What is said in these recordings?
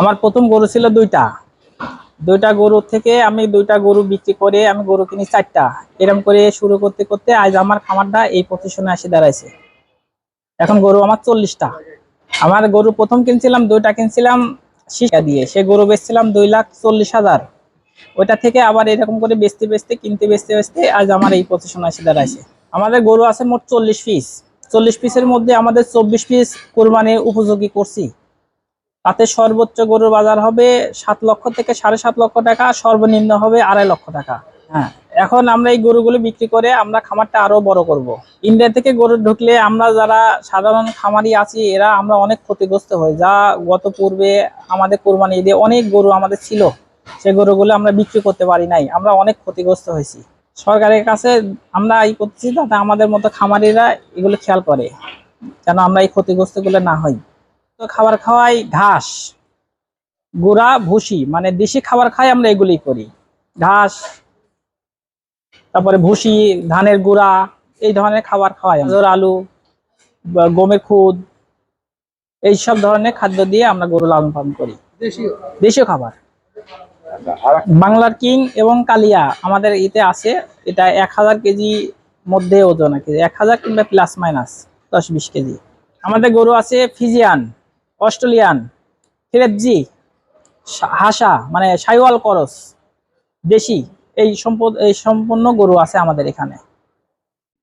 আমার প্রথম গরু ছিল দুইটা। দুইটা গরু থেকে আমি দুইটা গরু বিক্রি করে আমি গরু কিনি চারটা। এরকম করে শুরু করতে করতে আজ আমার খামারটা এই পজিশনে এসে দাঁড়াইছে। এখন গরু আমার চল্লিশটা। আমার গরু প্রথম কিনছিলাম, দুইটা কিনছিলাম শিকা দিয়ে। সে গরু বেচছিলাম দুই লাখ চল্লিশ হাজার। ওইটা থেকে আবার এরকম করে বেচতে বেচতে, কিনতে বেচতে বেচতে আজ আমার এই পজিশনে এসে দাঁড়াইছে। আমাদের গরু আছে মোট চল্লিশ পিস। চল্লিশ পিসের মধ্যে আমাদের চব্বিশ পিস কোরবানি উপযোগী করছি। তাতে সর্বোচ্চ গরুর বাজার হবে সাত লক্ষ থেকে সাড়ে সাত লক্ষ টাকা, সর্বনিম্ন হবে আড়াই লক্ষ টাকা। হ্যাঁ এখন আমরা এই গরুগুলো বিক্রি করে আমরা খামারটা আরও বড় করব। ইন্ডিয়া থেকে গরু ঢুকলে আমরা যারা সাধারণ খামারি আছি, এরা আমরা অনেক ক্ষতিগ্রস্ত হই। যা গত পূর্বে আমাদের কোরবানি ঈদে অনেক গরু আমাদের ছিল, সে গরুগুলো আমরা বিক্রি করতে পারি নাই। আমরা অনেক ক্ষতিগ্রস্ত হয়েছি। সরকারের কাছে আমরা এই করতেছি যাতে আমাদের মতো খামারিরা এগুলো খেয়াল করে যেন আমরা এই ক্ষতিগ্রস্তগুলো না হই। তো খাবার খাওয়াই ঘাস গুড়া ভুসি মানে দেশি খাবার খাই আমরা এগুলি করি। ঘাস তারপরে ভুসি ধানের গুঁড়া এই ধরনের খাবার খাওয়াই গাজর আলু বা গমের খুদ এই সব ধরনের খাদ্য দিয়ে আমরা গরু লালন পালন করি। দেশীয়? দেশীয় খাবার। বাংলার কিং এবং কালিয়া আমাদের এতে আছে। এটা এক হাজার কেজি মধ্যে ওজন আর কি। এক হাজার কিংবা প্লাস মাইনাস দশ বিশ কেজি। আমাদের গরু আছে ফিজিয়ান, অস্ট্রেলিয়ান ফিরেজি হাসা মানে সাইওয়াল করস। দেশি। এই সম্পদ এই সম্পূর্ণ গরু আছে আমাদের এখানে।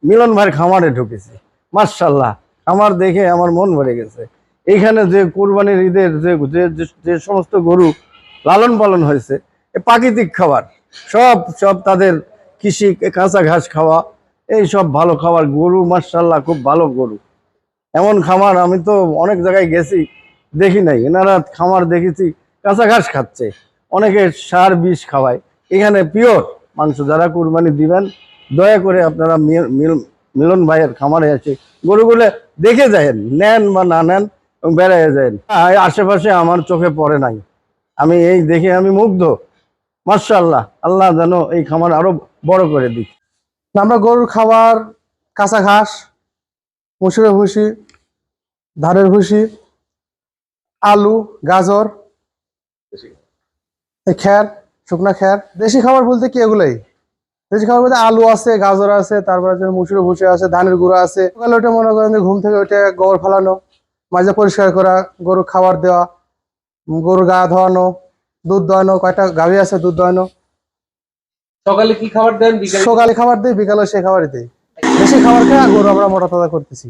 মিলন ভাইয়ের খামারে ঢুকেছি। মার্শাল্লাহ খামার দেখে আমার মন ভরে গেছে। এইখানে যে কোরবানির ঈদের যে যে- সমস্ত গরু লালন পালন হয়েছে প্রাকৃতিক খাবার। সব সব তাদের কৃষি কাঁচা ঘাস খাওয়া, এই সব ভালো খাবার। গরু মার্শাল্লাহ খুব ভালো গরু। এমন খামার, আমি তো অনেক জায়গায় গেছি, দেখি নাই। এনারা খামার দেখেছি, কাঁচা ঘাস খাচ্ছে। অনেকে সার বিষ খাওয়ায়। এখানে পিওর মাংস, যারা কুরবানি দিবেন, দয়া করে আপনারা মিল- মিল- মিলন ভাইয়ের খামারে আছে গরুগুলো দেখে যায় নেন বা না নেন বেড়ায় যায় আশেপাশে আমার চোখে পড়ে নাই। আমি এই দেখে আমি মুগ্ধ। মার্শাল্লাহ আল্লাহ যেন এই খামার আরও বড় করে দিক। আমরা গরুর খাবার, কাঁচা ঘাস, মুসুরের ভুসি, ধানের ভুসি, আলু, গাজর খ্যার শুকনা খ্যার দেশি খাবার বলতে কি এগুলোই? দেশি খাবার বলতে আলু আছে, গাজর আছে, তারপরে যে মুসুরের ভুসি আছে, ধানের গুঁড়ো আছে। সকালে ওটা মনে করেন ঘুম থেকে ওইটা গোবর ফেলানো, মাঝে পরিষ্কার করা গরু খাবার দেওয়া গরু গা ধোয়ানো দুধ দোয়ানো কয়টা গাভী আছে দুধ দোয়ানো। সকালে কি খাবার দেন? বিকালে? সকালে খাবার দিই বিকালে সে খাবারই দিই। বেশি খাবার খেয়ে গরু আমরা মোটা তাজা করতেছি।